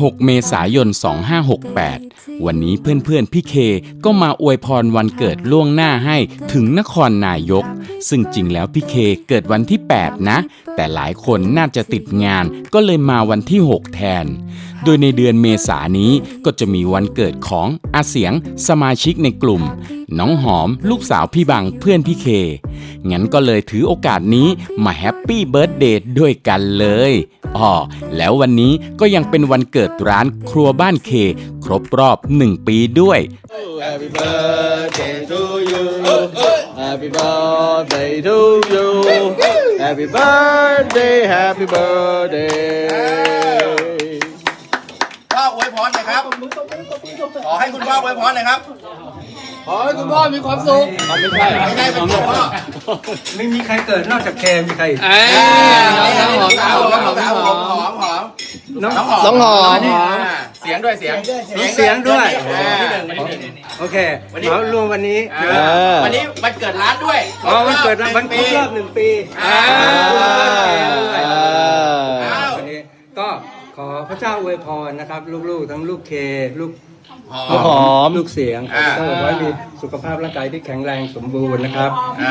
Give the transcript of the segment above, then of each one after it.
6 เมษายน 2568 วันนี้เพื่อนๆ พี่เคก็มาอวยพรวันเกิดล่วงหน้าให้ถึงนครนายก ซึ่งจริงแล้วพี่เคเกิดวันที่ 8 นะ แต่หลายคนน่าจะติดงานก็เลยมาวันที่ 6 แทน โดยในเดือนเมษายนนี้ก็จะมีวันเกิดของอาเสียงสมาชิกในกลุ่ม น้องหอมลูกสาวพี่บังเพื่อนพี่เคงั้นก็เลยถือโอกาสนี้มาแฮปปี้เบิร์ดเดย์ด้วยกันเลย อ๋อแล้ววันนี้ก็ยังเป็นวันเกิดร้านครัวบ้านเค ครบรอบ 1 ปีด้วย Happy birthday to you. Happy birthday to you. Happy birthday, happy birthday. พ่ออวยพรหน่อยครับ ขอให้คุณพ่ออวยพรหน่อยครับ ขอให้คุณพ่อมีความสุขไม่ใช่ไม่ใช่เป็นตัวพ่อไม่มีใครเกิดนอกจากแคมมีใครอีกน้องหอมน้องหอมน้องหอมหอมน้องน้องหอมน้องหอมเสียงด้วยเสียงเสียงด้วยอ่าโอเคเอารวมวันนี้อ่าวันนี้วันเกิดร้านด้วยอ๋อวันเกิดวันครบรอบหนึ่งปี อ่า อ่าวันนี้ก็ขอพระเจ้าอวยพรนะครับ ลูกๆ ทั้งลูกเคลูกลูกหอมลูกเสียงอ่าก็ขอให้มีสุขภาพร่างกายที่แข็งแรงสมบูรณ์นะครับ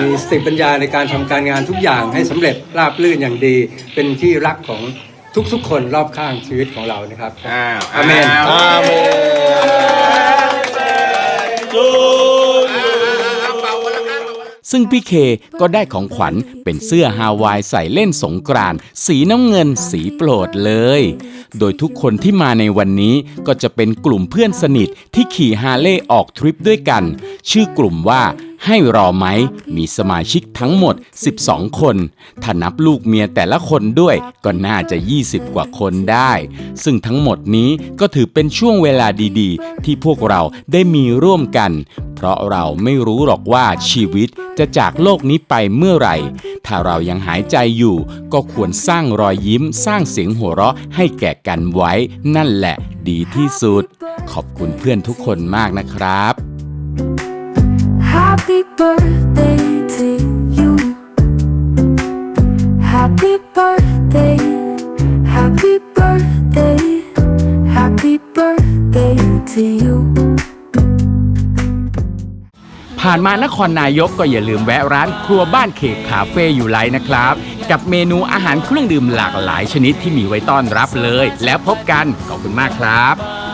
มีสติปัญญาในการทำการงานทุกอย่างให้สำเร็จราบรื่นอย่างดี เป็นที่รักของทุกๆ คนรอบข้างชีวิตของเรานะครับอ่าอาเมน อาเมน ซึ่งพี่เคก็ได้ของขวัญเป็นเสื้อฮาวายใส่เล่นสงกรานต์สีน้ำเงินสีโปรดเลย โดยทุกคนที่มาในวันนี้ก็จะเป็นกลุ่มเพื่อนสนิทที่ขี่ฮาเลย์ออกทริปด้วยกัน ชื่อกลุ่มว่าให้รอไหม มีสมาชิกทั้งหมด 12 คน ถ้านับลูกเมียแต่ละคนด้วย ก็น่าจะ 20 กว่าคนได้ ซึ่งทั้งหมดนี้ก็ถือเป็นช่วงเวลาดีๆ ที่พวกเราได้มีร่วมกัน เพราะเราไม่รู้หรอกว่าชีวิตจะจากโลกนี้ไปเมื่อไหร่ ถ้าเรายังหายใจอยู่ ก็ควรสร้างรอยยิ้ม สร้างเสียงหัวเราะให้แก่กันไว้ นั่นแหละดีที่สุด ขอบคุณเพื่อนทุกคนมากนะครับ Happy birthday to you. Happy birthday. ผ่านมานครนายกก็อย่าลืมแวะร้านครัวบ้านเขกคาเฟ่อยู่ไรนะครับ กับเมนูอาหารเครื่องดื่มหลากหลายชนิดที่มีไว้ต้อนรับเลย แล้วพบกันขอบคุณมากครับ